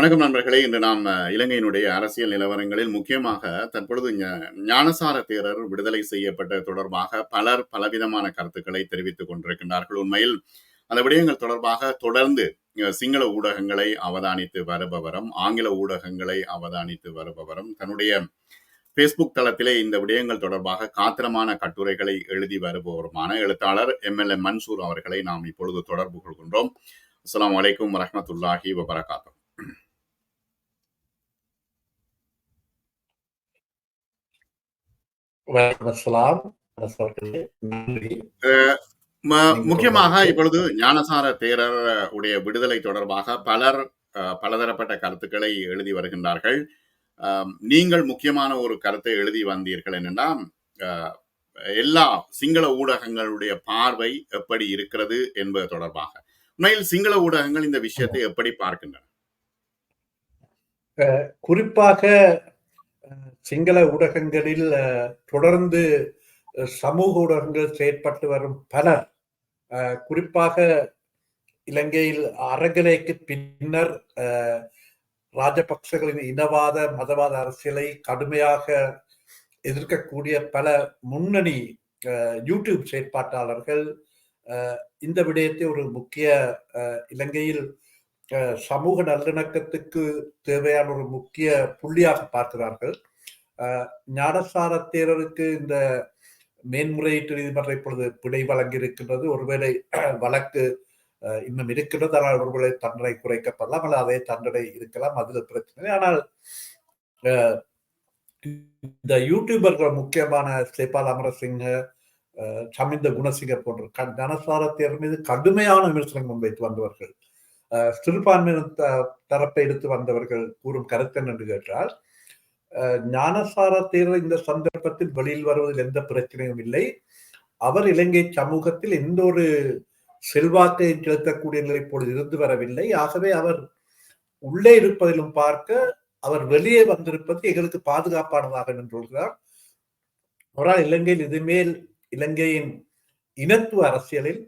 வணக்கம் நண்பர்களே. இன்று நாம் இலங்கையினுடைய அரசியல் நிலவரங்களில் முக்கியமாக தற்பொழுது ஞானசார தேரர் விடுதலை செய்யப்பட்ட தொடர்பாக பலர் பலவிதமான கருத்துக்களை தெரிவித்துக் கொண்டிருக்கின்றார்கள். உண்மையில் அந்த விடயங்கள் தொடர்பாக தொடர்ந்து சிங்கள ஊடகங்களை அவதானித்து வருபவரும் ஆங்கில ஊடகங்களை அவதானித்து வருபவரும் தன்னுடைய பேஸ்புக் தளத்திலே இந்த விடயங்கள் தொடர்பாக காத்திரமான கட்டுரைகளை எழுதி வருபவருமான எழுத்தாளர் எம் எல் மன்சூர் அவர்களை நாம் இப்பொழுது தொடர்பு கொள்கின்றோம். அஸ்லாம் வலைக்கும் வரமத்துல்லாஹி வபரகாத்தம் முக்கியமாக இப்பொழுது ஞானசார தேரர் உடைய விடுதலை தொடர்பாக பலர் பலதரப்பட்ட கருத்துக்களை எழுதி வருகின்றார்கள். நீங்கள் முக்கியமான ஒரு கருத்தை எழுதி வந்தீர்கள் என்னென்னா எல்லா சிங்கள ஊடகங்களுடைய பார்வை எப்படி இருக்கிறது என்பது தொடர்பாக. உண்மையில் சிங்கள ஊடகங்கள் இந்த விஷயத்தை எப்படி பார்க்கின்றன? குறிப்பாக சிங்கள ஊடகங்களில் தொடர்ந்து சமூக ஊடகங்கள் செயற்பட்டு வரும் பலர் குறிப்பாக இலங்கையில் அறகலைக்கு பின்னர் ராஜபக்சகளின் இனவாத மதவாத அரசியலை கடுமையாக எதிர்க்கக்கூடிய பல முன்னணி யூடியூப் செயற்பாட்டாளர்கள் இந்த விடயத்தை ஒரு முக்கிய இலங்கையில் சமூக நல்லிணக்கத்துக்கு தேவையான ஒரு முக்கிய புள்ளியாக பார்க்கிறார்கள். ஞானசார தேரருக்கு இந்த மேன்முறையீட்டு நீதிமன்றம் இப்பொழுது பிழை வழங்கி இருக்கின்றது ஒருவேளை வழக்கு இன்னும் இருக்கின்றது. ஆனால் ஒருவேளை தண்டனை குறைக்கப்படலாம். அல்ல அதே தண்டனை இருக்கலாம். அதில் பிரச்சனை ஆனால் இந்த யூடியூபர்கள் முக்கியமான ஸ்ரீபால் அமரசிங்க சமிந்த குணசிங்க போன்ற ஞானசார தேர் மீது கடுமையான விமர்சனம் முன்வைத்து வந்தவர்கள் சிறுபான்மையின தரப்பை எடுத்து வந்தவர்கள் கூறும் கருத்து என்று கேட்டால் ஞானசார தேர்தல் இந்த சந்தர்ப்பத்தில் வெளியில் வருவதில் எந்த பிரச்சனையும் இல்லை. அவர் இலங்கை சமூகத்தில் எந்த ஒரு செல்வாக்கை செலுத்தக்கூடிய நிலை இப்பொழுது இருந்து வரவில்லை. ஆகவே அவர் உள்ளே இருப்பதிலும் பார்க்க அவர் வெளியே வந்திருப்பது எங்களுக்கு பாதுகாப்பானதாக சொல்கிறார். அவரால் இலங்கையில் இதுமேல் இலங்கையின் இனத்துவ அரசியலில்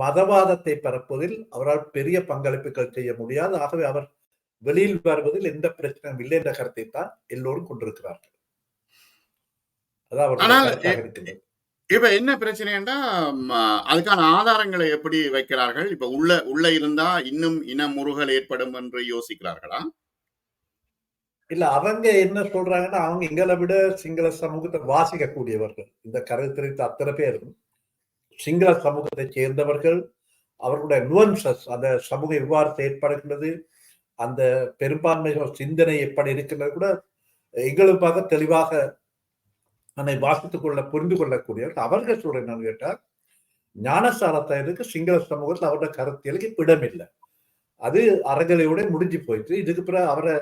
மதவாதத்தை பரப்புவதில் அவரால் பெரிய பங்களிப்புகள் செய்ய முடியாது. ஆகவே அவர் வெளியில் வருவதில் எந்த பிரச்சனையும் இல்லை என்ற கருத்தை தான் எல்லோரும் கொண்டிருக்கிறார்கள். இப்ப என்ன பிரச்சனைன்னா அதுக்கான ஆதாரங்களை எப்படி வைக்கிறார்கள்? இப்ப உள்ள உள்ள இருந்தா இன்னும் இன முருகல் ஏற்படும் என்று யோசிக்கிறார்களா? இல்ல அவங்க என்ன சொல்றாங்கன்னா அவங்க எங்களை விட சிங்கள சமூகத்தை வாசிக்கக்கூடியவர்கள். இந்த கருத்து அத்தனை பேரும் சிங்கள சமூகத்தை சேர்ந்தவர்கள். அவர்களுடைய நுவன்சஸ் அந்த சமூகம் எவ்வாறு செயற்படுகின்றது அந்த பெரும்பான்மை சிந்தனை எப்படி இருக்கின்றது கூட எங்களுக்காக தெளிவாக அதை வாசித்துக் கொள்ள புரிந்து கொள்ளக்கூடியவர்கள். அவர்கள் சூழல் என்னன்னு கேட்டால் ஞானசாரத்தைக்கு சிங்கள சமூகத்தில் அவரோட கருத்தியலுக்கு இடமில்லை. அது அறகலையோட முடிஞ்சு போயிட்டு இதுக்கு பிறகு அவரை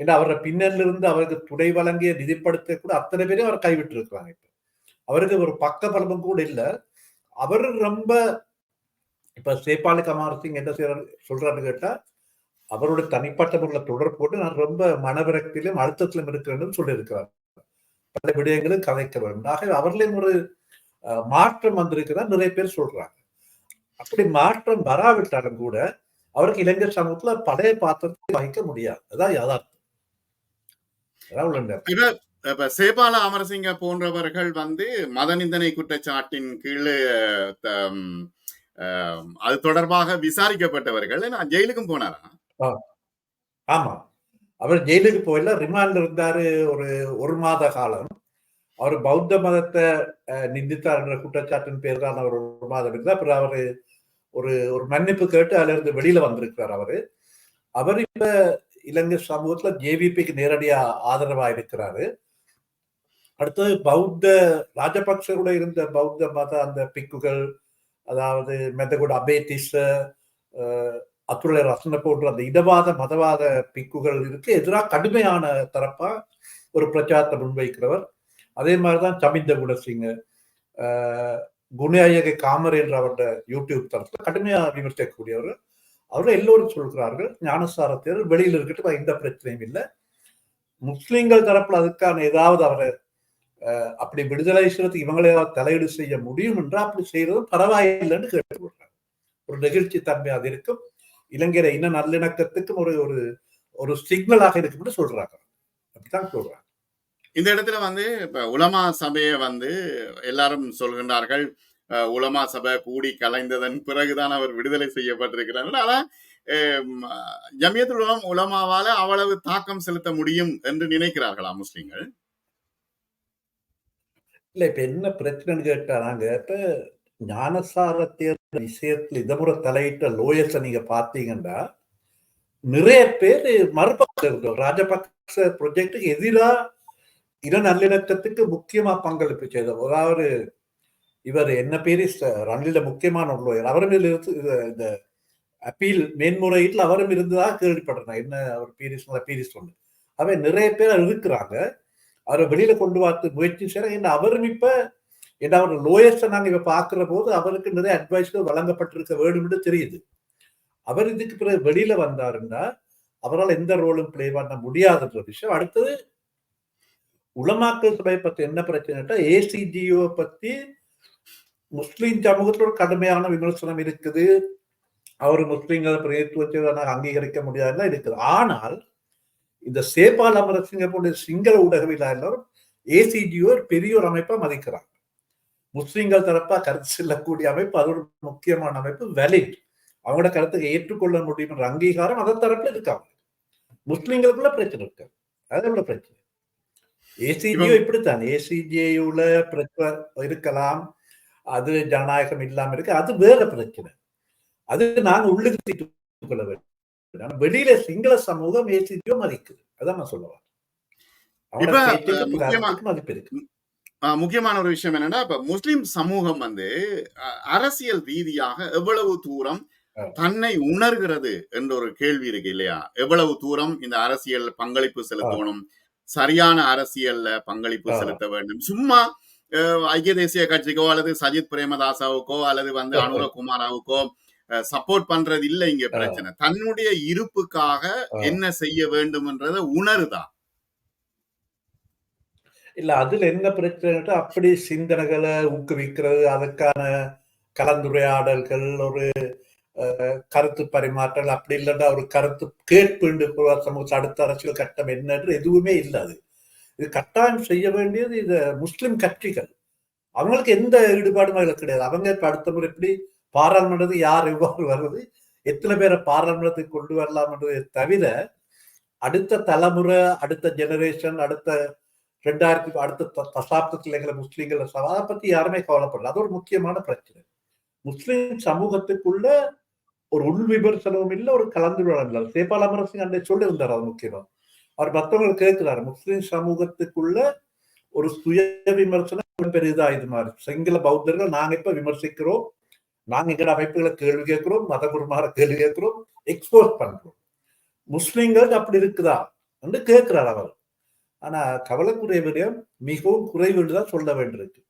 ஏன்னா அவரை பின்னணில இருந்து அவருக்கு துணை வழங்கிய நிதிப்படுத்த கூட அத்தனை பேரையும் அவர் கைவிட்டு இருக்கிறாங்க இப்ப. அவருக்கு ஒரு பக்க பலமும் கூட இல்லை. அவர் ரொம்ப இப்ப சேபாலி கமார் சிங் என்ன செய்யறாரு சொல்றாரு கேட்டா அவருடைய தனிப்பட்ட முறையில் தொடர்பு கொண்டு நான் ரொம்ப மனவிரக்தியிலும் அழுத்தத்திலும் இருக்கிறேன்னு சொல்லியிருக்கிறார். பல விடயங்களும் கதைக்க வேண்டும் ஆகவே அவர்களையும் ஒரு மாற்றம் வந்திருக்கிறதா நிறைய பேர் சொல்றாங்க. அப்படி மாற்றம் வராவிட்டாலும் கூட அவருக்கு இளைஞர் சமூகத்துல பழைய பாத்திரத்தை வகிக்க முடியாது. அதான் யதார்த்தம். இப்ப சேபால அமரசிங்க போன்றவர்கள் வந்து மத நிந்தனை குற்றச்சாட்டின் கீழே அது தொடர்பாக விசாரிக்கப்பட்டவர்கள். நான் ஜெயிலுக்கும் போனாரா? ஆமா. அவர் ஜெயிலுக்கு போயில ரிமாண்ட் இருந்தாரு ஒரு ஒரு மாத காலம். அவர் பௌத்த மதத்தை நிந்தித்தார் என்ற குற்றச்சாட்டின் பேர் தான் அவர் ஒரு மாதம் இருந்தார் அப்புறம் அவரு ஒரு ஒரு மன்னிப்பு கேட்டு அதுல இருந்து வெளியில வந்திருக்கிறார் அவரு. அவர் இப்ப இலங்கை சமூகத்துல ஜேவிபிக்கு நேரடியா ஆதரவா இருக்கிறாரு. அடுத்தது பௌத்த ராஜபக்சரோட இருந்த பௌத்த மத அந்த பிக்குகள் அதாவது மெத்தகுட் அபேதிஸ் அத்துடைய ரசனை போன்ற அந்த இடவாத மதவாத பிக்குகள் இருக்கு. எதிராக கடுமையான தரப்பா ஒரு பிரச்சாரத்தை முன்வைக்கிறவர். அதே மாதிரிதான் சமிந்த குணசிங் குணாயக காமர் என்ற அவருடைய யூடியூப் தளத்துல கடுமையாக விமர்சிக்கக்கூடியவர். அவர்கள் எல்லோரும் சொல்கிறார்கள் ஞானசாரத்தில் வெளியில் இருக்கட்டும் எந்த பிரச்சனையும் இல்லை. முஸ்லீம்கள் தரப்புல அதுக்கான ஏதாவது அவரை அப்படி விடுதலை செய்யறதுக்கு இவங்களே தலையீடு செய்ய முடியும் என்றால் அப்படி செய்யறதும் பரவாயில்லைன்னு கேட்டுக்கொள்றாங்க ஒரு நெகிழ்ச்சி தன்மை அது இருக்கும். இலங்கையில இன்ன நல்லிணக்கத்துக்கும் ஒரு ஒரு ஒரு சிக்னலாக இருக்குன்னு சொல்றாங்க. அப்படித்தான் சொல்றாங்க. இந்த இடத்துல வந்து இப்ப உலமா சபையை வந்து எல்லாரும் சொல்கின்றார்கள் உலமா சபை கூடி கலைந்ததன் பிறகுதான் அவர் விடுதலை செய்யப்பட்டிருக்கிறார் ஆனா ஜமியத்துல் உலம் உலமாவால அவ்வளவு தாக்கம் செலுத்த முடியும் என்று நினைக்கிறார்களா முஸ்லிம்கள்? இல்ல இப்ப என்ன பிரச்சனைன்னு கேட்டா நாங்க இப்ப ஞானசார தேர்தல் விஷயத்துல இதமுறை தலையிட்ட லோயர்ஸ் நீங்க பாத்தீங்கன்னா நிறைய பேர் மறுபக்கம் ராஜபக்ச ப்ரொஜெக்டுக்கு எதிரா இன நல்லிணக்கத்துக்கு முக்கியமா பங்களிப்பு செய்தவர். அதாவது இவர் என்ன பேரு? ச- ரணில முக்கியமான ஒரு லோயர் அவரும் இருந்து இந்த அப்பீல் மேன்முறையீட்டில் அவரும் இருந்ததாக கேள்விப்படுறேன் என்ன அவர் பீரிஸ் பீரிஸ் ஒன்று அவன் நிறைய பேர் இருக்கிறாங்க. அவரை வெளியில கொண்டு வரத்து முயற்சி செய்யறாங்க. என்ன அவரும் இப்போ ஏன்னா அவர் லோயஸ்டை நாங்கள் இப்ப பார்க்குற போது அவருக்கு நிறைய அட்வைஸ்கள் வழங்கப்பட்டிருக்க வேணும்னு தெரியுது. அவர் இதுக்கு பிறகு வெளியில வந்தாருன்னா அவரால் எந்த ரோலும் பிளே பண்ண முடியாதுன்ற விஷயம். அடுத்தது உலமாக்கல் சபையை பற்றி என்ன பிரச்சனைட்டா ஏசிஜிஓ பத்தி முஸ்லீம் சமூகத்தோட ஒரு கடுமையான விமர்சனம் இருக்குது. அவர் முஸ்லீம்களை பிரதித்துவத்தை அங்கீகரிக்க முடியாதுலாம் இருக்குது. ஆனால் இந்த சேபால் அமரசிங்க போன்ற சிங்கள ஊடகவியலாளர் எல்லாரும் ஏசிஜிஓ பெரிய ஒரு அமைப்பா மதிக்கிறாங்க முஸ்லிம்கள் தரப்பா கருத்து செல்லக்கூடிய அமைப்பு அது ஒரு முக்கியமான அமைப்பு வேலிட் அவங்களோட கருத்தை ஏற்றுக்கொள்ள முடியும் என்ற அங்கீகாரம் அதன் தரப்புல இருக்காங்க முஸ்லிம்களுக்குள்ள பிரச்சனை இருக்கு. அது உள்ள பிரச்சனை. ஏசிஜிஓ இப்படித்தான். ஏசிஜிஐல பிரச்சனை இருக்கலாம். அது ஜனநாயகம் இல்லாம இருக்கு. அது வேற பிரச்சனை. அது நாங்க உள்ளுக்கு கொள்ள வேண்டும். வெளியில சிங்கள சமூகம் ஏசிஜிஓ மதிக்குது. அதான் நான் சொல்லுவேன் மதிப்பு இருக்கு. முக்கியமான ஒரு விஷயம் என்னன்னா இப்ப முஸ்லிம் சமூகம் வந்து அரசியல் ரீதியாக எவ்வளவு தூரம். தன்னை உணர்கிறது என்ற ஒரு கேள்வி இருக்கு இல்லையா எவ்வளவு தூரம் இந்த அரசியல் பங்களிப்பு செலுத்தணும் சரியான அரசியல்ல பங்களிப்பு. செலுத்த வேண்டும் சும்மா ஐக்கிய தேசிய கட்சிக்கோ அல்லது சஜித் பிரேமதாசாவுக்கோ அல்லது வந்து. அனுரகுமாராவுக்கோ சப்போர்ட் பண்றது இல்ல இங்க பிரச்சனை தன்னுடைய இருப்புக்காக. என்ன செய்ய வேண்டும்ன்றத உணருதா இல்ல அதுல என்ன பிரச்சனை அப்படி சிந்தனைகளை ஊக்குவிக்கிறது அதுக்கான கலந்துரையாடல்கள் ஒரு கருத்து பரிமாற்றல் அப்படி இல்லைன்னா ஒரு கருத்து கேட்பு சமூக அடுத்த அரசியல் கட்டம் என்னன்று எதுவுமே இல்லை அது. இது கட்டாயம் செய்ய வேண்டியது இது முஸ்லிம் கட்சிகள். அவங்களுக்கு எந்த ஈடுபாடும் அதில் கிடையாது. அவங்க இப்போ அடுத்த முறை எப்படி பாராளுமன்றத்துக்கு யார் எவ்வாறு வர்றது எத்தனை பேரை பாராளுமன்றத்துக்கு கொண்டு வரலாம்ன்றதை தவிர அடுத்த தலைமுறை அடுத்த ஜெனரேஷன் அடுத்த ரெண்டாயிரத்தி அடுத்த தசாப்தத்தில் எங்களை முஸ்லீம்கள் அதை பத்தி யாருமே கவலைப்படல. அது ஒரு முக்கியமான பிரச்சனை. முஸ்லிம் சமூகத்துக்குள்ள ஒரு உள் விமர்சனமும் இல்லை ஒரு கலந்துரையாடல் இல்லை. சேபால் அமரசிங் அன்றை சொல்லியிருந்தார் அது முக்கியமா. அவர் மற்றவங்க கேட்கிறார் முஸ்லிம் சமூகத்துக்குள்ள ஒரு சுய விமர்சனம் பெரிதா இது மாதிரி. சிங்கள பௌத்தர்கள் நாங்க இப்ப விமர்சிக்கிறோம். நாங்க எங்கட அமைப்புகளை கேள்வி கேட்கிறோம் மதகுருமார கேள்வி கேட்கிறோம் எக்ஸ்போஸ் பண்றோம். முஸ்லிம்களுக்கு அப்படி இருக்குதா? என்று கேட்கிறார் அவர். ஆனா கவலைக்குரிய விடயம் மிகவும் குறைவுன்னு தான் சொல்ல வேண்டியிருக்கு.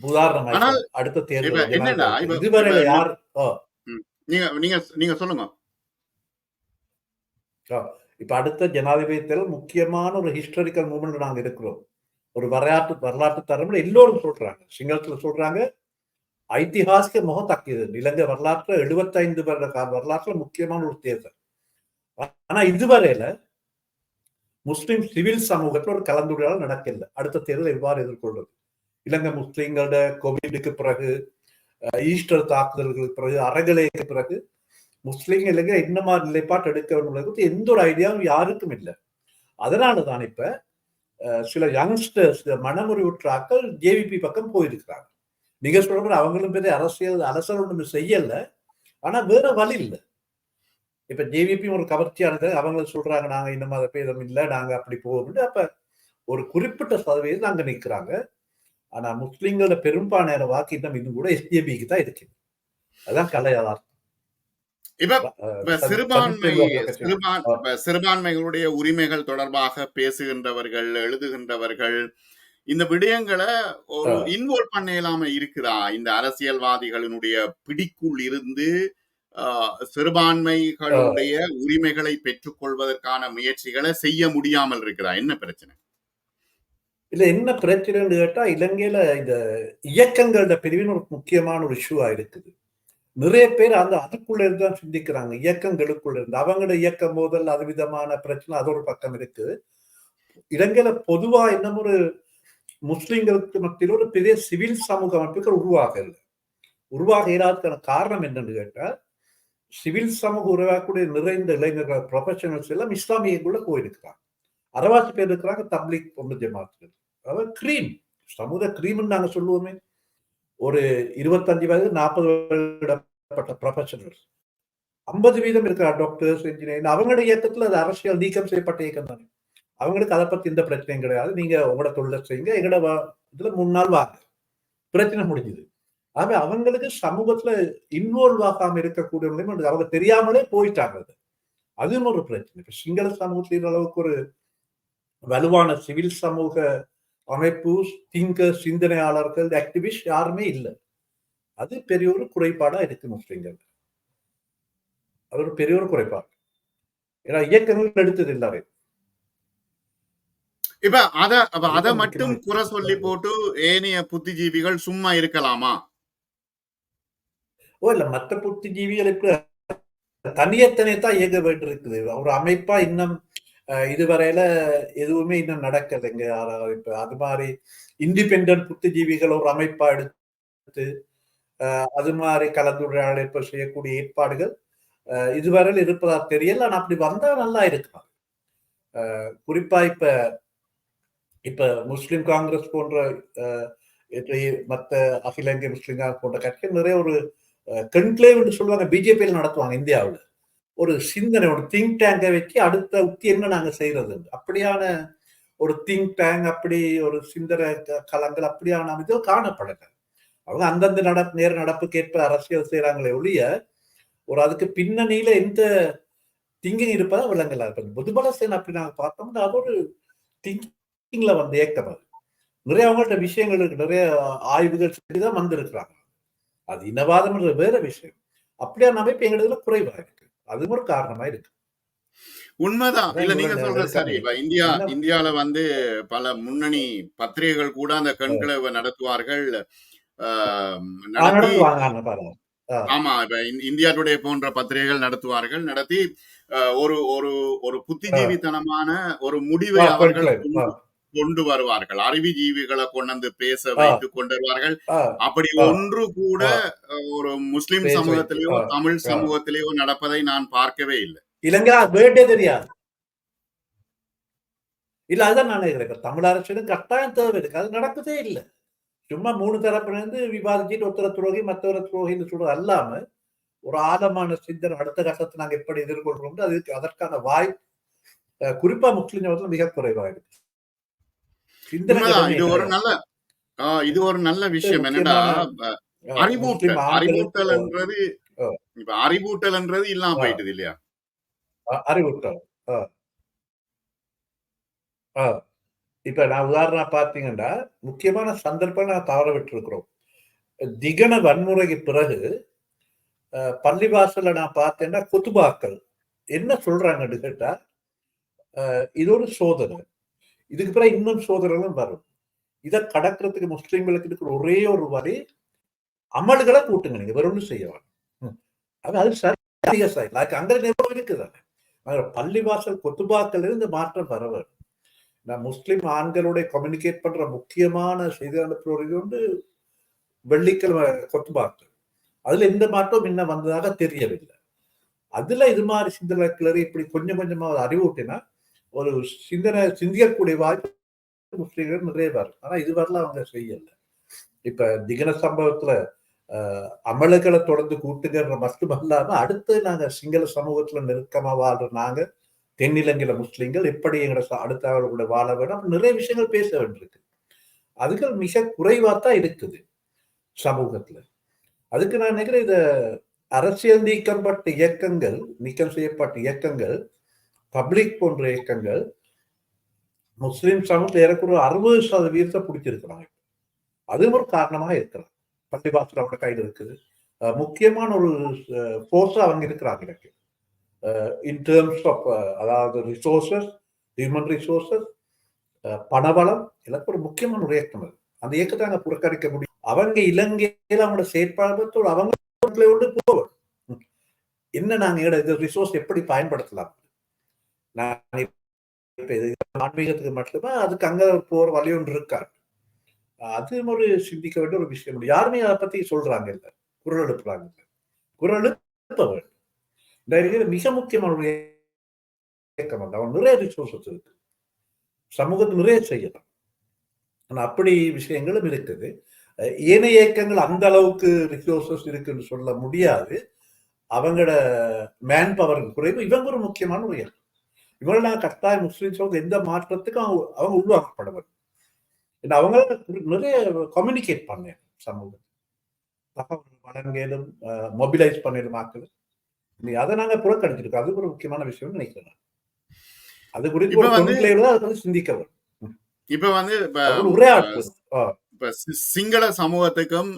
உதாரணமாக ஆனால் அடுத்த தேர்தல் இப்ப- இதுவரை யார் நீங்க நீங்க நீங்க சொல்லுங்க. இப்ப அடுத்த ஜனாதிபதி தேர்தல் முக்கியமான ஒரு ஹிஸ்டாரிக்கல் மூமெண்ட் நாங்க இருக்கிறோம். ஒரு வரலாற்று வரலாற்று தரம் எல்லோரும் சொல்றாங்க. சிங்களத்துல சொல்றாங்க ஐதிஹாசிக முகத்தாக்கு இது இலங்கை வரலாற்றுல எழுபத்தைந்து வருட வரலாற்றுல முக்கியமான ஒரு தேர்தல். ஆனா இதுவரையில முஸ்லிம் சிவில் சமூகத்தில் ஒரு கலந்துரையாடல் நடக்கல. அடுத்த தேர்தல் எவ்வாறு எதிர்கொள்வது? இலங்கை முஸ்லிம்களோட கோவிடுக்கு பிறகு ஈஸ்டர் தாக்குதல்களுக்கு பிறகு அறகலைக்கு பிறகு முஸ்லீம் இலங்கை என்ன மாதிரி நிலைப்பாட்டு எடுக்க வேண்டும் குறித்து எந்த ஒரு ஐடியாவும் யாருக்கும் இல்லை. அதனால தான் இப்ப சில யங்ஸ்டர்ஸ் மனமுறிவுற்றாக்கள் ஜேவிபி பக்கம் போயிருக்கிறாங்க. நீங்க சொல்ற அவங்களும் பெரிய அரசியல் அரசல் ஒன்றும் செய்யல. ஆனா வேற வழி இல்லை. இப்ப ஜேவிபி ஒரு கவர்ச்சியானது. அவங்க சொல்றாங்க நாங்க இந்த மாதிரி பேதம் இல்லை நாங்க அப்படி போவோம். அப்ப ஒரு குறிப்பிட்ட சதவீதம் அங்க நிக்கிறாங்க. ஆனா முஸ்லிம்களோட பெரும்பாலான வாக்கு இன்னும் இன்னும் கூட எஸ்டிபிக்கு தான் இருக்கு. அதான் கலையாதார் இப்ப சிறுபான்மை சிறுபான்மைகளுடைய உரிமைகள் தொடர்பாக பேசுகின்றவர்கள் எழுதுகின்றவர்கள் இந்த விடயங்களை ஒரு. இன்வால்வ் பண்ண இல்லாம இருக்குதா? இந்த அரசியல்வாதிகளினுடைய பிடிக்குள் இருந்து சிறுபான்மைகளுடைய உரிமைகளை பெற்றுக்கொள்வதற்கான முயற்சிகளை செய்ய முடியாமல் இருக்குதா என்ன பிரச்சனை? இல்ல என்ன பிரச்சனைன்னு கேட்டா இலங்கையில இந்த இயக்கங்களோட பிரிவின் ஒரு முக்கியமான ஒரு இஷ்யூவா இருக்குது. நிறைய பேர் அந்த அதுக்குள்ள இருந்து தான் சிந்திக்கிறாங்க. இயக்கங்களுக்குள்ள இருந்து. அவங்களோட இயக்கம் போதல் அது விதமான பிரச்சனை அது ஒரு பக்கம் இருக்கு. இலங்கையில பொதுவா இன்னும் ஒரு முஸ்லிம்களுக்கு மத்தியில் ஒரு பெரிய சிவில் சமூக அமைப்புகள் உருவாக இல்லை உருவாக இல்லாததுக்கான காரணம் என்னன்னு கேட்டா சிவில் சமூக உருவாக்கக்கூடிய நிறைந்த இளைஞர்கள் ப்ரொஃபஷனல்ஸ் எல்லாம் இஸ்லாமியக்குள்ள போயிருக்கிறாங்க. அறவாசி பேர் இருக்கிறாங்க தப்லிக் பொண்ணு ஜமாத்துகள் அதாவது கிரீம் சமூக கிரீம்னு நாங்கள் சொல்லுவோமே. ஒரு இருபத்தஞ்சு வயது நாற்பது வருடப்பட்ட ப்ரொஃபஷனல்ஸ் ஐம்பது வீதம் இருக்கிற டாக்டர்ஸ் இன்ஜினியர் அவங்களோட இயக்கத்தில் அது அரசியல் நீக்கம் செய்யப்பட்ட இயக்கம் தானே. அவங்களுக்கு அதை பற்றி எந்த பிரச்சனையும் கிடையாது. நீங்கள் உங்களோட தொழிலை செய்யுங்க எங்களோட இதில் மூணு முன்னாள் வாங்க. பிரச்சனை முடிஞ்சுது. ஆக அவங்களுக்கு சமூகத்துல இன்வால்வ் ஆகாம இருக்கக்கூடியவங்களையும் அவங்க தெரியாமலே போயிட்டாங்க அது. அதுவும் ஒரு பிரச்சனை. இப்ப சிங்கள சமூகத்தில் இந்த அளவுக்கு ஒரு வலுவான சிவில் சமூக அமைப்பு திங்கர் சிந்தனையாளர்கள் ஆக்டிவிஸ்ட் யாருமே இல்லை. அது பெரிய ஒரு குறைபாடா இருக்கு முஸ்லிம்கள். அது ஒரு பெரிய ஒரு குறைபாடு. ஏன்னா இயக்கங்கள் எடுத்தது இல்லாரு இப்ப அத அத மட்டும் குறை சொல்லி போட்டு ஏனைய புத்திஜீவிகள் சும்மா இருக்கலாமா? ஓ இல்ல மற்ற புத்திஜீவிகளுக்கு தனியத்தனை தான் இயங்க வேண்டியிருக்குது. ஒரு அமைப்பா இன்னும் இதுவரையில எதுவுமே இன்னும் நடக்கலைங்க இப்ப அது மாதிரி இண்டிபெண்ட் புத்திஜீவிகள் ஒரு அமைப்பா எடுத்து அது மாதிரி கலந்துரையாடல் செய்யக்கூடிய ஏற்பாடுகள் அஹ், இதுவரையில் இருப்பதா தெரியல. ஆனா அப்படி வந்தா நல்லா இருக்கலாம் குறிப்பா இப்ப இப்ப முஸ்லிம் காங்கிரஸ் போன்ற மற்ற மத்த அகில இந்திய முஸ்லிம் காங்கிரஸ் போன்ற கட்சிகள் நிறைய ஒரு கன்க்ளேவ் என்று சொல்லுவாங்க பிஜேபியில் நடத்துவாங்க இந்தியாவில். ஒரு சிந்தனை ஒரு திங்க் டேங்கை வச்சு அடுத்த உத்தி என்ன நாங்கள் செய்யறது அப்படியான ஒரு திங்க் டேங்க் அப்படி ஒரு சிந்தனை க- அப்படியான அமைதியோ காணப்படலை அவங்க அந்தந்த நடப்பு நேர நடப்புக்கேற்ப அரசியல் செய்கிறாங்களே ஒழிய ஒரு அதுக்கு பின்னணியில எந்த திங்கிங் இருப்பதா விளங்கல இப்ப புதுபலசேன் அப்படி நாங்கள் பார்த்தோம்னா அது ஒரு திங்கிங்ல வந்த இயக்கம் அது நிறைய அவங்கள்ட்ட விஷயங்கள் இருக்கு. நிறைய ஆய்வுகள் செஞ்சுதான் வந்திருக்கிறாங்க. அது இனவாதம்ன்ற வேற விஷயம். அப்படியான அமைப்பு எங்களுக்கு குறைவா இருக்கு. அதுவும் ஒரு காரணமா இருக்கு. உண்மைதான். இல்ல நீங்க சொல்றது சரி. இப்ப இந்தியா இந்தியால வந்து பல முன்னணி பத்திரிகைகள் கூட அந்த கண்களை நடத்துவார்கள். ஆமா இப்ப இந்- இந்தியா டுடே போன்ற பத்திரிகைகள் நடத்துவார்கள். நடத்தி ஒரு ஒரு ஒரு புத்திஜீவித்தனமான ஒரு முடிவை அவர்கள் கொண்டு- வருவார்கள். அறிவுஜீவிகளை கொண்டு வந்து பேச வைத்து கொண்டு வருவார்கள் அப்படி. ஒன்று கூட ஒரு முஸ்லிம் சமூகத்திலேயோ தமிழ். சமூகத்திலேயோ நடப்பதை நான் பார்க்கவே இல்லை. இலங்கை வேண்டே தெரியாது இல்ல அதுதான் நான் தமிழ் அரசியலும் கட்டாயம் தேவை. இருக்கு அது நடக்குதே இல்லை. சும்மா மூணு தரப்புல இருந்து விவாதிச்சுட்டு ஒருத்தர துரோகி மற்றவர துரோகின்னு சொல்றது அல்லாம ஒரு ஆழமான சிந்தனை அடுத்த கட்டத்தை நாங்க எப்படி எதிர்கொள்றோம் அதுக்கு அதற்கான வாய்ப்பு அஹ், குறிப்பா முஸ்லிம் மிக குறைவா இருக்கு சிந்தனை உண்மைதான் இது ஒரு. நல்ல இது ஒரு நல்ல விஷயம் என்னடா அறிவூட்டல் அறிவூட்டல்ன்றது. இப்ப அறிவூட்டல்ன்றது இல்லாம. போயிட்டுது இல்லையா. ஆ. இப்ப நான் உதாரணம் பார்த்தீங்கன்னா முக்கியமான சந்தர்ப்பம் நான் தவற விட்டுருக்கிறோம் திகன வன்முறைக்கு பிறகு அஹ், பள்ளிவாசல்ல நான் பார்த்தேன்னா குத்துபாக்கள் என்ன சொல்றாங்கன்னு கேட்டா இது ஒரு சோதனை இதுக்கு பிறகு இன்னும் சோதனைகளும் வரும். இதை கடக்கிறதுக்கு முஸ்லீம்களுக்கு இருக்கிற ஒரே ஒரு வரி அமல்களை கூட்டுங்க நீங்க வேற ஒன்றும் செய்ய அது அது சரி சார் அங்கே அங்க நிர்வாகம் இருக்குதானே? பள்ளிவாசல் கொத்துபாக்கள் இருந்து மாற்றம் வர வேண்டும். நான் முஸ்லீம் ஆண்களோட கம்யூனிகேட் பண்ற முக்கியமான செய்தி அனுப்புவது வந்து வெள்ளிக்கிழமை கொத்துபாக்கள் அதுல எந்த மாற்றம் இன்னும் வந்ததாக தெரியவில்லை. அதுல இது மாதிரி சிந்தனை கிளறி இப்படி கொஞ்சம் கொஞ்சமா அறிவூட்டினா ஒரு சிந்தனை சிந்திக்கக்கூடிய வாய்ப்பு முஸ்லீம்கள் நிறைய வரும் ஆனா இது அவங்க செய்யல. இப்ப திகன சம்பவத்துல அமலுகளை தொடர்ந்து கூட்டுகிற அல்லாமல் அடுத்து நாங்க சிங்கள சமூகத்துல நெருக்கமா வாழ்ற நாங்க தென்னிலங்கையில முஸ்லீம்கள் எப்படி எங்களோட ச- அடுத்த அவர்களோட வாழ வேணும் நிறைய விஷயங்கள் பேச வேண்டியிருக்கு. அதுகள் மிக குறைவாக தான் இருக்குது சமூகத்துல. அதுக்கு நான் நினைக்கிறேன் இத அரசியல் நீக்கப்பட்ட இயக்கங்கள் நீக்கம் செய்யப்பட்ட இயக்கங்கள் பப்ளிக் போன்ற இயக்கங்கள் முஸ்லீம் சமூகத்தில் ஏறக்குறைய அறுபது சதவீதத்தை பிடிச்சிருக்கிறாங்க. அதுவும் ஒரு காரணமாக இருக்கிறாங்க பள்ளிவாசல் அவங்க கையில் இருக்குது. முக்கியமான ஒரு ஃபோர்ஸா அவங்க இருக்கிறாங்க எனக்கு. இன் டேர்ம்ஸ் ஆஃப் அதாவது ரிசோர்சஸ் ஹியூமன் ரிசோர்சஸ் பணபலம் எனக்கு ஒரு முக்கியமான ஒரு இயக்கம் அது. அந்த இயக்கத்தை அங்கே புறக்கணிக்க முடியும். அவங்க இலங்கையில் அவங்களோட செயற்பாடு அவங்க போவோம் என்ன நாங்கள் எங்களோட இந்த ரிசோர்ஸ் எப்படி பயன்படுத்தலாம்? நான் இப்ப இது ஆன்மீகத்துக்கு மட்டுமே? அதுக்கு அங்க போற வழி ஒன்று இருக்கார் அது ஒரு சிந்திக்க வேண்டிய ஒரு விஷயம். யாருமே அதை பத்தி சொல்றாங்க இல்ல. குரல் எழுப்புறாங்க இல்ல. குரல் எழுப்ப வேண்டும். இந்த இருக்கிற மிக முக்கியமான இயக்கம் அவன் நிறைய ரிசோர்சஸ் இருக்கு. சமூகத்தை நிறைய செய்யலாம். ஆனால் அப்படி விஷயங்களும் இருக்குது. ஏனைய இயக்கங்கள் அந்த அளவுக்கு ரிசோர்சஸ் இருக்குன்னு சொல்ல முடியாது. அவங்களோட மேன் பவர் குறைவு இவங்க ஒரு முக்கியமான ஒரு இயக்கம். இவங்கள கட்டாய முஸ்லிம் சமூகம் எந்த மாற்றத்துக்கும் அவங்க அவங்க உருவாக்கப்பட வேண்டும் ஏன்னா அவங்க நிறைய கம்யூனிகேட் பண்ணேன் சமூகம் தகவல் வழங்கலும் மொபிலைஸ் பண்ணிடும் ஆக்கள் நீ அதை நாங்க புறக்கணிச்சிருக்கோம். அது ஒரு முக்கியமான விஷயம் நினைக்கிறேன் அது குறித்து இப்ப ஒரு வந்து- கொள்கையில அதை பத்தி சிந்திக்க வரும் இப்ப வந்து இப்ப சிங்கள சமூகத்துக்கும்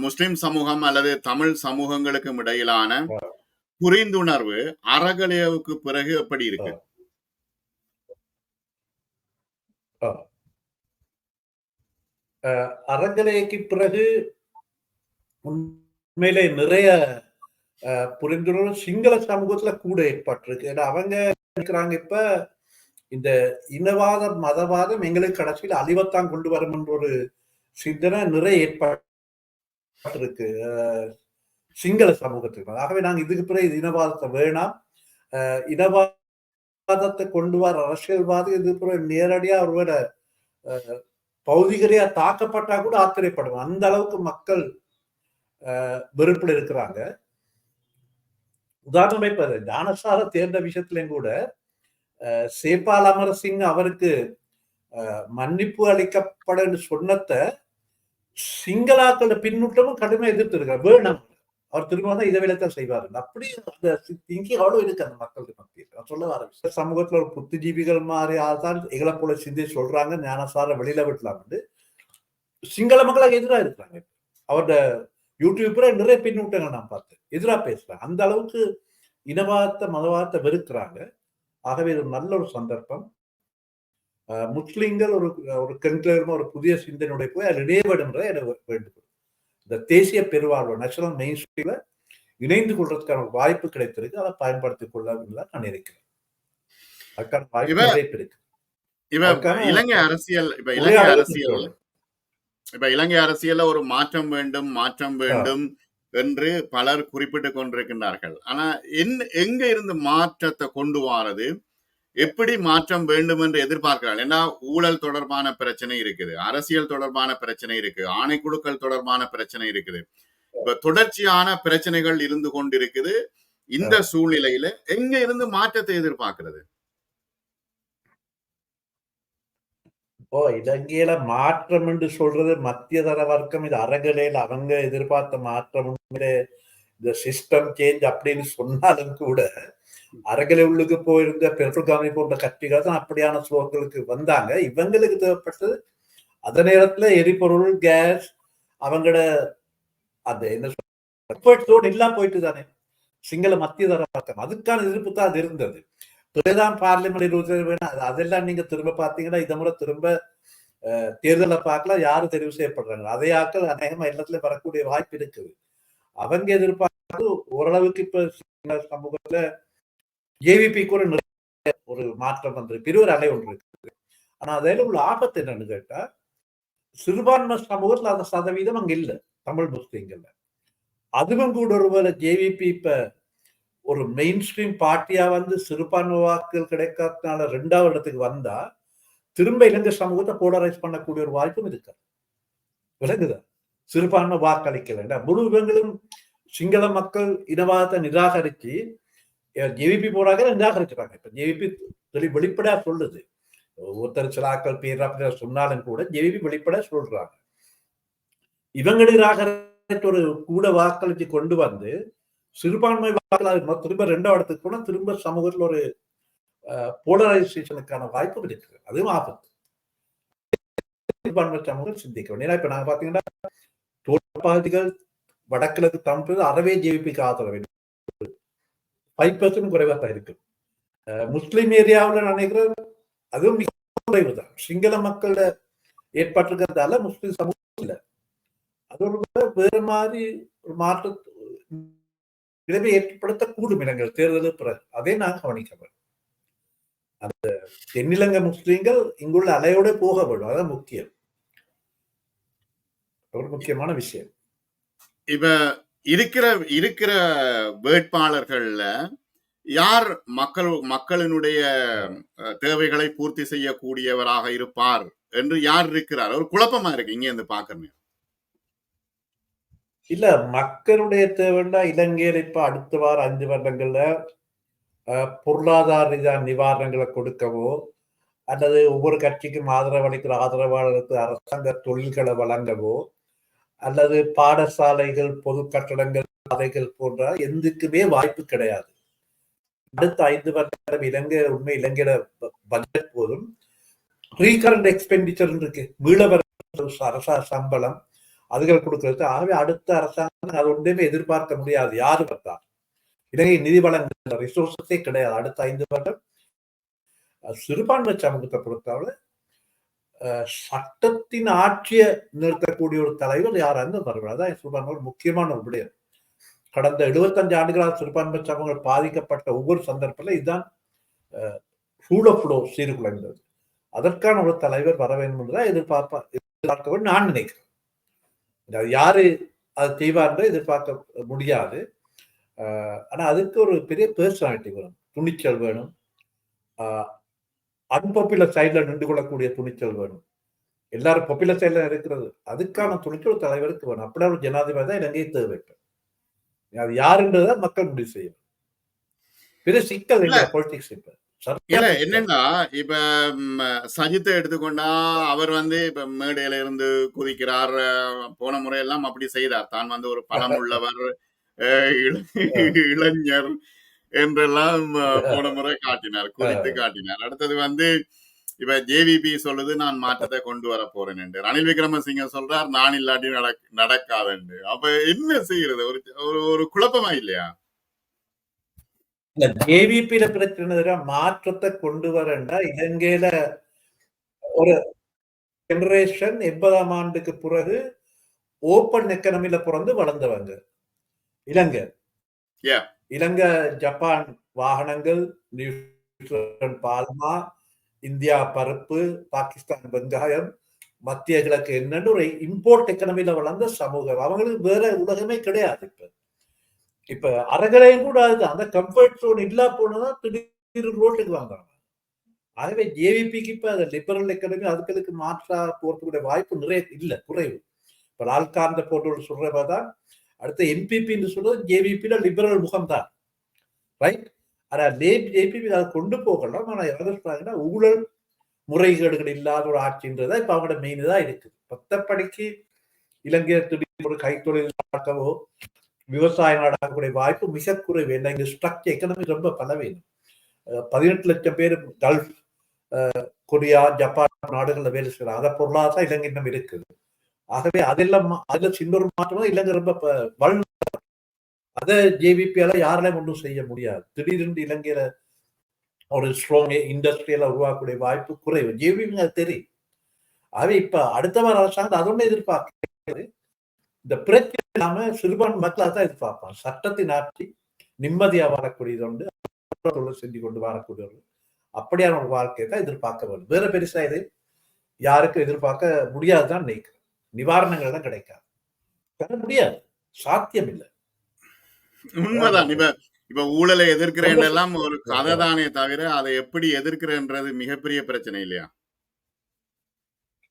முஸ்லிம் சமூகம் அல்லது தமிழ் சமூகங்களுக்கும் இடையிலான புரிந்துணர்வு அறகலையவுக்கு பிறகு எப்படி இருக்கு? அறங்கலைக்கு பிறகு உண்மையிலே நிறைய புரிந்துணர்வு சிங்கள சமூகத்துல கூட ஏற்பட்டிருக்கு. ஏன்னா அவங்க நினைக்கிறாங்க இப்ப இந்த இனவாதம் மதவாதம் எங்களுக்கு கடைசியில் அழிவத்தான் கொண்டு வரும் என்ற ஒரு சிந்தனை நிறைய ஏற்பட்டிருக்கு. அஹ், சிங்கள சமூகத்துக்கு. ஆகவே நாங்க இதுக்கு பிறகு இது இனவாதத்தை வேணாம். இனவாத இனவாதத்தை கொண்டு வர அரசியல்வாதி இது நேரடியா அவரோட அஹ், பௌதிகரையா தாக்கப்பட்டா கூட ஆச்சரியப்படுவோம் அந்த அளவுக்கு மக்கள் வெறுப்புல இருக்கிறாங்க. உதாரணமா இப்ப ஞானசார தேர்ந்த விஷயத்திலையும் கூட அஹ், சேபால் அமரசிங் அவருக்கு மன்னிப்பு அளிக்கப்பட சொன்னத சிங்களாக்களோட பின்னூட்டமும் கடுமையா எதிர்த்து இருக்காரு வேணும். அவர் திரும்ப தான் இதை வேலைத்தான் செய்வாரு. அப்படி அந்த திங்கிங் அவ்வளவு இருக்கு அந்த மக்களுக்கு மத்தியில் நான் சொல்ல வர சமூகத்தில் சமூகத்துல ஒரு புத்திஜீவிகள் மாதிரி ஆள்தான் எங்களை போல சிந்தி சொல்றாங்க. ஞானசார வெளியில விடலாம்னு சிங்கள மக்களுக்கு எதிராக இருக்கிறாங்க. அவரோட யூடியூப்ல நிறைய பின்னூட்டங்கள் நான் பார்த்தேன். எதிராக பேசுறாங்க. அந்த அளவுக்கு இனவாதத்தை மதவாதத்தை வெறுக்கிறாங்க. ஆகவே இது ஒரு நல்ல ஒரு சந்தர்ப்பம். முஸ்லிம்கள் ஒரு ஒரு கண்கிளர்மா ஒரு புதிய சிந்தனையுடைய போய் அதில் இடையப்படுன்றதை எனக்கு வேண்டுகோள் இந்த தேசிய பெருவாழ்வு நேஷனல் மெயின் ஸ்ட்ரீம்ல இணைந்து கொள்றதுக்கான வாய்ப்பு கிடைத்திருக்கு. அதை பயன்படுத்திக் கொள்ள நான் நினைக்கிறேன். அதுக்கான வாய்ப்பு இருக்கு. இலங்கை அரசியல் இப்ப இலங்கை அரசியல். இப்ப இலங்கை அரசியல்ல ஒரு மாற்றம் வேண்டும் மாற்றம் வேண்டும் என்று பலர் குறிப்பிட்டுக் கொண்டிருக்கின்றார்கள். ஆனா எங்க இருந்து மாற்றத்தை கொண்டு வாரது? எப்படி மாற்றம் வேண்டும் என்று எதிர்பார்க்கிறார்கள் ஏன்னா ஊழல் தொடர்பான பிரச்சனை இருக்குது. அரசியல் தொடர்பான பிரச்சனை இருக்கு ஆணைக்குழுக்கள் தொடர்பான பிரச்சனை இருக்குது. இப்ப தொடர்ச்சியான பிரச்சனைகள் இருந்து கொண்டிருக்குது. இந்த சூழ்நிலையில எங்க இருந்து மாற்றத்தை எதிர்பார்க்கிறது? ஓ இலங்கையில மாற்றம் என்று சொல்றது மத்திய தர வர்க்கம் இது அறகலையில் அவங்க எதிர்பார்த்த மாற்றம். இந்த சிஸ்டம் சேஞ்ச் அப்படின்னு சொன்னாலும் கூட அரகலை உள்ளுக்கு போயிருந்த பெருகாமி போன்ற கட்சிகள் தான் அப்படியான சுகங்களுக்கு வந்தாங்க. இவங்களுக்கு தேவைப்பட்டது அந்த நேரத்துல எரிபொருள் கேஸ் அவங்களோட அந்த என்ன எல்லாம் போயிட்டு தானே சிங்கள மத்திய தர அதுக்கான எதிர்ப்பு தான் அது இருந்தது. பிறகுதான் பார்லிமெண்ட் இருபத்தி வேணும் அதெல்லாம் நீங்க திரும்ப பாத்தீங்கன்னா இதை முறை திரும்ப அஹ், தேர்தலை பார்க்கலாம் யாரு தெரிவு செய்யப்படுறாங்க. அதே ஆக்கள் அநேகமா எல்லாத்துல வரக்கூடிய வாய்ப்பு இருக்குது. அவங்க எதிர்பார்த்து ஓரளவுக்கு இப்ப சமூகத்துல ஜேவிபி கூட நிறைய ஒரு மாற்றம் வந்திருக்கு. பெரிய அலை ஒன்று இருக்குது. ஆனா அதில் உள்ள ஆபத்து என்னன்னு கேட்டா சிறுபான்மை சமூகத்துல அந்த சதவீதம் அங்க இல்லை. தமிழ் முஸ்லீம்கள்ல. அதுவும் கூட ஒருவேளை ஜேவிபி இப்ப ஒரு மெயின் ஸ்ட்ரீம் பார்ட்டியா வந்து சிறுபான்மை வாக்குகள் கிடைக்காதனால ரெண்டாவது இடத்துக்கு வந்தா திரும்ப இலங்கை சமூகத்தை போலரைஸ் பண்ணக்கூடிய ஒரு வாய்ப்பும் இருக்கு. விளங்குதா? சிறுபான்மை வாக்களிக்க வேண்டாம் முழு இவங்களும் சிங்கள மக்கள் இனவாதத்தை நிராகரித்து ஜேவிபி போறாங்க நிராகரிச்சுறாங்க இப்ப ஜேவிபி வெளி வெளிப்படையா சொல்லுது. ஒருத்தர் சில ஆக்கள் பேர் சொன்னாலும் கூட ஜேவிபி வெளிப்படையா சொல்றாங்க. இவங்களுக்காக ஒரு கூட வாக்களித்து கொண்டு வந்து சிறுபான்மை வாக்காளர் திரும்ப ரெண்டாவது இடத்துக்கு போனா திரும்ப சமூகத்தில் ஒரு போலரைசேஷனுக்கான வாய்ப்பு இருக்கு அதுவும் ஆபத்து. சிறுபான்மை சமூகம் சிந்திக்க ஏன்னா இப்ப நாங்க பாத்தீங்கன்னா தோட்ட பகுதிகள் வடகிழக்கு தமிழ் அறவே ஜேவிபிக்கு ஆதரவு. ஃபைவ் பர்சன்ட் குறைவாக தான் இருக்கு. முஸ்லீம் முஸ்லிம் ஏரியாவில் நினைக்கிறேன் அதுவும் மிக குறைவு தான். சிங்கள மக்கள ஏற்பட்டிருக்கிறதால முஸ்லீம் சமூகம் இல்லை. அது ஒரு வேற மாதிரி ஒரு மாற்ற விளைவை ஏற்படுத்தக்கூடும் இடங்கள் தேர்தலுக்கு பிறகு அதை நான் கவனிக்கிறேன் அந்த தென்னிலங்கை முஸ்லீம்கள் இங்குள்ள அலையோட போக வேண்டும். அதான் முக்கியம். ஒரு முக்கியமான விஷயம். இப்ப இருக்கிற இருக்கிற வேட்பாளர்கள்ல யார் மக்கள் மக்களினுடைய தேவைகளை பூர்த்தி செய்யக்கூடியவராக இருப்பார் என்று யார் இருக்கிறார்? ஒரு குழப்பமா இருக்கு இங்க இருந்து பாக்குறேன் இல்ல மக்களுடைய தேவைன்னா இலங்கையில இப்ப அடுத்த வாரம் அஞ்சு வருடங்கள்ல அஹ், பொருளாதார ரீதியான நிவாரணங்களை கொடுக்கவோ அல்லது ஒவ்வொரு கட்சிக்கும் ஆதரவு அளிக்கிற ஆதரவாளருக்கு அரசாங்க தொழில்களை வழங்கவோ அல்லது பாடசாலைகள் பொது கட்டடங்கள் பாதைகள் போன்ற எதுக்குமே வாய்ப்பு கிடையாது. அடுத்த ஐந்து வருடம் இலங்கை உண்மை இலங்கையில பட்ஜெட் போதும். ரீகரண்ட் எக்ஸ்பெண்டிச்சர் இருக்கு. மீளவர் அரசா சம்பளம் அதுகள் கொடுக்கறது. ஆகவே அடுத்த அரசாங்கம் அது ஒன்றுமே எதிர்பார்க்க முடியாது. யாரு வந்தா இலங்கை நிதி வளங்கள் ரிசோர்ஸஸே கிடையாது. அடுத்த ஐந்து வருடம். சிறுபான்மை சமூகத்தை பொறுத்தவரை சட்டத்தின் ஆட்சியை நிறுத்தக்கூடிய ஒரு தலைவர் யாரா இருந்து வருவார் அதான் சிறுபான்மை ஒரு முக்கியமான ஒரு விடயம் கடந்த எழுபத்தஞ்சு ஆண்டுகளாக சிறுபான்மை சமூகங்கள் பாதிக்கப்பட்ட ஒவ்வொரு சந்தர்ப்பத்தில் இதுதான் ரூல் ஆஃப் லோ சீர்குலைந்தது. அதற்கான ஒரு தலைவர் வர வேண்டும் என்றுதான் எதிர்பார்ப்பா எதிர்பார்க்க நான் நினைக்கிறேன். அது யாரு அது செய்வார்னு எதிர்பார்க்க முடியாது. ஆனால் அதுக்கு ஒரு பெரிய பர்சனாலிட்டி வேணும். துணிச்சல் வேணும். அன்பாப்புலர் சைட்ல நின்று கொள்ளக்கூடிய துணிச்சல் வேணும். எல்லாரும் பாப்புலர் சைட்ல இருக்கிறது. அதுக்கான துணிச்சல் தலைவருக்கு வேணும். அப்படியே ஒரு ஜனாதிபதி தான் இலங்கையை தேவை அது யாருன்றதை மக்கள் முடிவு செய்யும் பெரிய சிக்கல் இல்லை பொலிட்டிக்ஸ் இப்ப. இல்ல என்னன்னா இப்ப சஜித்தை எடுத்துக்கொண்டா அவர் வந்து இப்ப மேடையில இருந்து குதிக்கிறார் போன முறையெல்லாம் அப்படி செய்தார். தான் வந்து ஒரு பலம் உள்ளவர் இளைஞர் என்றெல்லாம் போன முறை காட்டினார் குறித்து காட்டினார். அடுத்தது வந்து இப்ப ஜேவிபி சொல்லுது நான் மாற்றத்தை கொண்டு வர போறேன் என்று. ரணில் விக்ரமசிங்க சொல்றார் நான் இல்லாட்டி நடக் நடக்காதுன்னு அப்ப என்ன செய்யறது? ஒரு ஒரு- குழப்பமா இல்லையா? இல்ல ஜேவிபியில பிரச்சனை மாற்றத்தை கொண்டு வரண்டா இலங்கையில ஒரு ஜெனரேஷன் எண்பதாம் ஆண்டுக்கு பிறகு ஓப்பன் எக்கனமில பிறந்து வளர்ந்தவங்க. இலங்கை. இலங்கை ஜப்பான் வாகனங்கள் நியூசிலாந்து பால்மா இந்தியா பருப்பு பாகிஸ்தான் வெங்காயம் மத்திய கிழக்கு என்னன்னு ஒரு இம்போர்ட் எக்கனமில வளர்ந்த சமூகம். அவங்களுக்கு வேற உலகமே கிடையாது இப்ப. இப்ப அறகலையும் கூட அதுதான். அந்த கம்ஃபர்ட் ஜோன் இல்லா போனதான் திடீர் ரோட்டுக்கு வாங்குறாங்க. ஆகவே ஜேவிபிக்கு இப்ப அந்த லிபரல் எக்கனமி அதுக்கு மாற்றா போறதுக்குடைய வாய்ப்பு நிறைய இல்ல குறைவு. இப்ப லால்காந்த போட்டோட சொல்றப்பதான் அடுத்த எம்பிபின்னு சொல்றது ஜேபிபியில லிபரல் முகம்தான். ரைட் ஆனா ஜேபிபி அதை கொண்டு போகலாம். ஆனா எவ்வளவு சொல்றாங்கன்னா ஊழல் முறைகேடுகள் இல்லாத ஒரு ஆட்சின்றதா இப்ப அவங்களோட மெயின் தான் இருக்கு. பத்தப்படிக்கு இலங்கை திடீர்னு ஒரு கைத்தொழில் ஆகவோ விவசாயம் நடக்கக்கூடிய வாய்ப்பு மிக குறைவு. ஏன்னா இங்க ஸ்ட்ரக்சர் எக்கனமி ரொம்ப பலவீனம். பதினெட்டு லட்சம் பேர் கல்ஃப் அஹ் கொரியா ஜப்பான் நாடுகளில் வேலை செய்யறாங்க. அதை பொருளாதாரம் இலங்கை இன்னும் இருக்குது. ஆகவே அதெல்லாம் மா- அதுல சின்ன ஒரு மாற்றம் இலங்கை ரொம்ப ப- அதை ஜேவிபியால யாராலையும் ஒன்றும் செய்ய முடியாது. திடீரென்று இலங்கையில ஒரு ஸ்ட்ராங் இண்டஸ்ட்ரியல உருவாக்கக்கூடிய வாய்ப்பு குறைவு. ஜேவிபி அது தெரியும். ஆகவே இப்ப அடுத்த வார அரசாங்கம் அதோட ஒண்ணு எதிர்பார்க்கிறது இந்த பிரச்சனை இல்லாம சிறுபான்மை மக்கள் அதான் எதிர்பார்ப்பான் சட்டத்தின் ஆட்சி நிம்மதியா வரக்கூடியது உண்டு. செஞ்சு கொண்டு வரக்கூடியது அப்படியான ஒரு வாழ்க்கையை தான் எதிர்பார்க்க வேண்டும். வேற பெருசா இது யாருக்கும் எதிர்பார்க்க முடியாதுதான் நினைக்கிறேன். நிவாரணங்கள் தான் கிடைக்காது. தர முடியாது. சாத்தியம் இல்லை உண்மைதான். இப்ப இப்ப ஊழலை எதிர்க்கிறேன் எல்லாம் ஒரு கதை தானே தவிர அதை எப்படி எதிர்க்கிறேன்றது மிகப்பெரிய பிரச்சனை இல்லையா?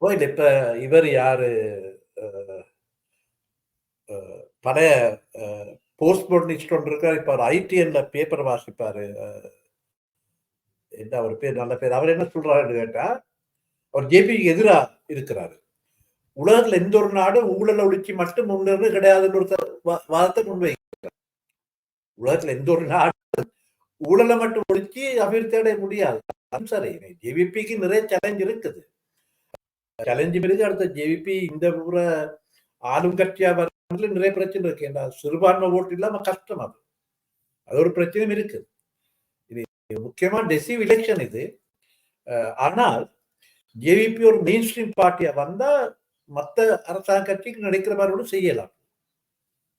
இல்ல. இப்ப இவர் யாரு? பழைய போஸ்ட் போர்னிஸ்ட் ஒன்று இருக்கார். இப்ப அவர் ஐடிஎன்ல பேப்பர் வாசிப்பாரு. என்ன அவர் பேர்? நல்ல பேர். அவர் என்ன சொல்றாருன்னு கேட்டா அவர் ஜேபிக்கு எதிரா இருக்கிறாரு. உலகத்துல எந்த ஒரு நாடும் ஊழல் ஒழிச்சு மட்டும் முன்னேறது கிடையாதுன்னு ஒரு வாதத்தை முன்வைக்கிறார் உலகத்துல எந்த ஒரு நாடும் ஊழலை மட்டும் ஒழிச்சு அபிவிருத்தி அடைய முடியாது. அதுவும் சரி ஜேவிபிக்கு நிறைய சேலஞ்ச் இருக்குது. சேலஞ்சு பிறகு அடுத்த ஜேவிபி இந்த புற ஆளும் கட்சியா வரதுல நிறைய பிரச்சனை இருக்கு. ஏன்னா சிறுபான்மை ஓட்டு இல்லாம கஷ்டம் அது. அது ஒரு பிரச்சனையும் இருக்கு. இது முக்கியமா டெசிவ் எலெக்ஷன் இது. ஆனால் ஜேவிபி ஒரு மெயின் ஸ்ட்ரீம் பார்ட்டியா வந்தா மத்த அரசாங்க கட்சிக்கு நினைக்கிற மாதிரி செய்யலாம்.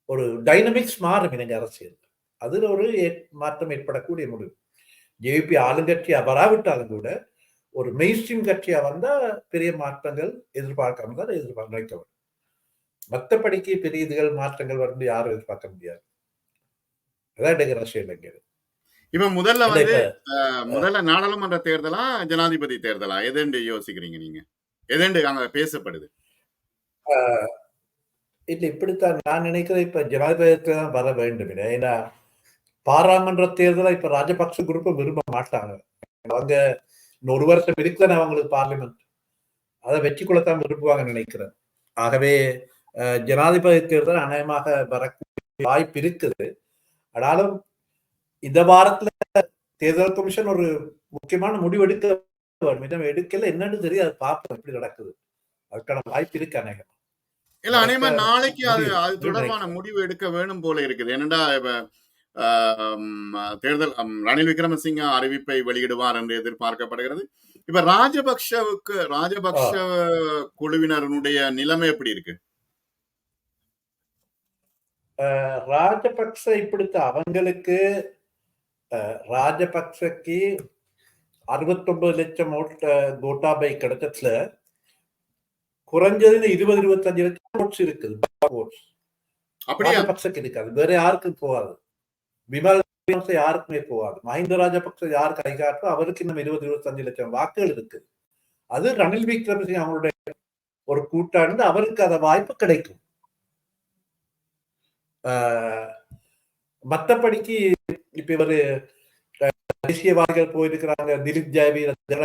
ஒரு டைனமிக்ஸ் மாறும் இலங்கை அரசியல். அதில் ஒரு மாற்றம் ஏற்படக்கூடிய முடிவு. ஜேபி ஆளுங்கட்சியா வராவிட்டாலும் கூட ஒரு மெயின்ஸ்ட்ரீம் கட்சியா வந்தா பெரிய மாற்றங்கள் எதிர்பார்க்காம தான் எதிர்பார்க்க வேண்டும். மற்றபடிக்கு பெரிய இதுகள் மாற்றங்கள் வந்து யாரும் எதிர்பார்க்க முடியாது. அதான் எனக்கு ரஷ்யா இங்கே இப்ப முதல்ல வந்து முதல்ல நாடாளுமன்ற தேர்தலா ஜனாதிபதி தேர்தலா? எதுண்டு யோசிக்கிறீங்க நீங்க? எதுண்டு அங்க பேசப்படுது? இல்ல இப்படித்தான் நான் நினைக்கிறேன். இப்ப ஜனாதிபதியத்துல தான் வர வேண்டும். ஏன்னா பாராளுமன்ற தேர்தல இப்ப ராஜபக்ச குரூப்பை விரும்ப மாட்டாங்க. அவங்க இன்னும் ஒரு வருஷம் இருக்குதானே அவங்களுக்கு பார்லிமெண்ட் அதை கொள்ளத்தான் விரும்புவாங்கன்னு நினைக்கிறேன். ஆகவே அஹ், ஜனாதிபதி தேர்தல் அநேகமாக வரக்கூடிய வாய்ப்பு இருக்குது. ஆனாலும் இந்த வாரத்துல தேர்தல் கமிஷன் ஒரு முக்கியமான முடிவு எடுக்க வேண்டும் எடுக்கல என்னன்னு தெரியாது. பார்ப்போம் எப்படி நடக்குது. அதுக்கான வாய்ப்பு இருக்கு அநேகம். இல்ல நடக்க நாளைக்கு அது. அது தொடர்பான முடிவு எடுக்க வேணும் போல இருக்குது. என்னடா இப்ப தேர்தல் ரணில் விக்ரமசிங்க அறிவிப்பை வெளியிடுவார் என்று எதிர்பார்க்கப்படுகிறது. இப்ப ராஜபக்ஷவுக்கு ராஜபக்ஷ குழுவினருடைய நிலைமை எப்படி இருக்கு? ராஜபக்ச இப்படித்தான் அவங்களுக்கு ராஜபக்சக்கு அறுபத்தொன்பது லட்சம் ஓட்ட கோட்டாபை கிடைச்சதுல குறைஞ்சது இருபது இருபத்தஞ்சு லட்சம் ஓட்ஸ் இருக்குது. ஓட்ஸ் அப்படியா? ராஜபக்சக்கு இருக்காது வேற யாருக்கும் போகாது. விமல் யாருக்குமே போகாது. மஹிந்த ராஜபக்ச யார் கை காட்டோ அவருக்கு இன்னும் இருபது இருபத்தஞ்சு லட்சம் வாக்குகள் இருக்கு. அது ரணில் விக்ரமசிங்க அவங்களுடைய ஒரு கூட்டாண்டு அவருக்கு அந்த வாய்ப்பு கிடைக்கும். ஆஹ் மத்தபடிக்கு இப்ப இவரு தேசியவாதிகள் போயிருக்கிறாங்க. திலீப் ஜாவீர் ஜன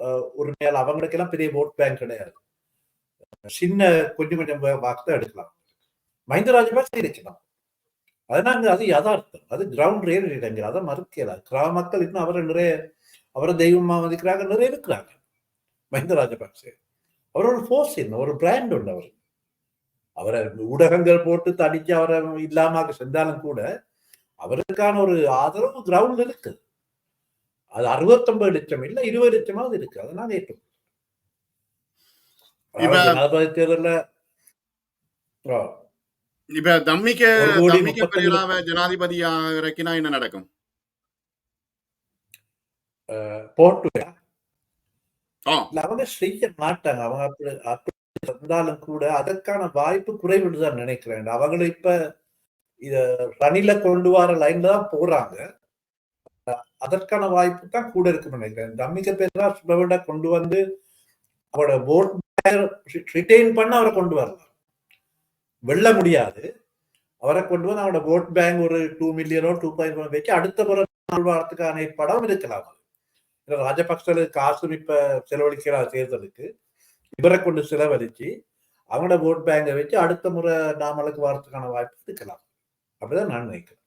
அஹ், உரிமையாளர் அவங்களுக்கு எல்லாம் பெரிய ஓட் பேங்க் கிடையாது. சின்ன கொஞ்சம் கொஞ்சம் வாக்கு தான் எடுக்கலாம். மஹிந்த ராஜபக்சே இருக்கலாம் அதனால அது யதார்த்தம். அது கிரவுண்ட் ரியாலிட்டி அதை மறுக்கல கிராம மக்கள் இன்னும் அவரை நிறைய அவரை தெய்வமா மதிக்கிறாங்க நிறைய இருக்கிறாங்க மஹிந்த ராஜபக்சே அவர் ஒரு ஃபோர்ஸ் என்ன? ஒரு பிராண்ட் உண்டு அவர். அவரை ஊடகங்கள் போட்டு தடிச்சு அவரை இல்லாம செஞ்சாலும் கூட அவருக்கான ஒரு ஆதரவு கிரவுண்ட் இருக்கு அது அறுபத்தொன்பது லட்சம் இல்லை இருபது லட்சமாவது இருக்கு. அதனால ஏற்று இப்ப- தம்மிக்க தம்மிக்க பெரியலாவ ஜனாதிபதியாக இறக்கினா என்ன நடக்கும் போட்டு அவங்க செய்ய மாட்டாங்க அவங்க அப்படி அப்படி இருந்தாலும் கூட அதற்கான வாய்ப்பு குறைவுன்னு தான் நினைக்கிறேன் அவங்களை இப்ப இத ரணில கொண்டு வர லைன்ல தான் போறாங்க அதற்கான வாய்ப்பு தான் கூட இருக்குன்னு நினைக்கிறேன் தம்மிக்க பேரா சுபவிட கொண்டு வந்து அவரோட ஓட் ரிட்டைன் பண்ண அவரை கொண்டு வரலாம் வெல்ல முடியாது. அவரை கொண்டு வந்து அவரோட ஓட் பேங்க் ஒரு டூ மில்லியனோ டூ பாயிண்ட் வச்சு அடுத்த முறை வாழ்த்துக்கான ஏற்பாடும் இருக்கலாம் இல்ல ராஜபக்சலுக்கு காசும் இப்ப செலவழிக்கிறார் தேர்தலுக்கு இவரை கொண்டு செலவழிச்சு அவங்களோட ஓட் பேங்கை வச்சு அடுத்த முறை நாமளுக்கு வரதுக்கான வாய்ப்பு இருக்கலாம். அப்படிதான் நான் நினைக்கிறேன்.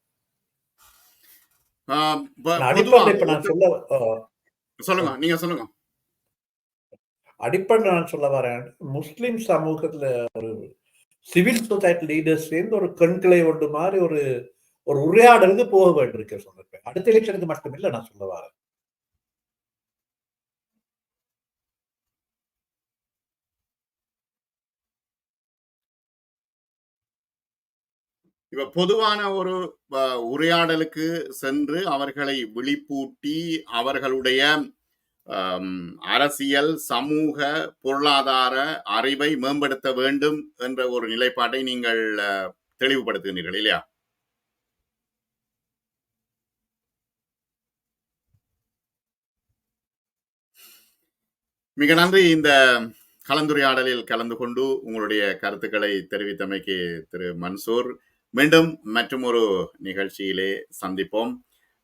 அடிப்படை இப்ப நான் சொல்ல சொல்லுங்க நீங்க சொல்லுங்க. அடிப்படை நான் சொல்ல வரேன் முஸ்லிம் சமூகத்துல ஒரு சிவில் சொசைட்டி லீடர்ஸ் சேர்ந்து ஒரு கண்களை ஒன்று மாதிரி ஒரு ஒரு உரையாடலுக்கு போக வேண்டியிருக்க சொன்னேன் அடுத்த எலெக்ஷனுக்கு மட்டுமில்லை நான் சொல்ல வரேன். இப்ப பொதுவான ஒரு உரையாடலுக்கு சென்று அவர்களை விழிப்பூட்டி அவர்களுடைய அரசியல் சமூக பொருளாதார அறிவை மேம்படுத்த வேண்டும் என்ற ஒரு நிலைப்பாட்டை நீங்கள் தெளிவுபடுத்துகிறீர்கள் இல்லையா? மிக நன்றி இந்த கலந்துரையாடலில் கலந்து கொண்டு உங்களுடைய கருத்துக்களை தெரிவித்தமைக்கு திரு மன்சூர். மீண்டும் மற்றும் ஒரு நிகழ்ச்சியிலே சந்திப்போம்.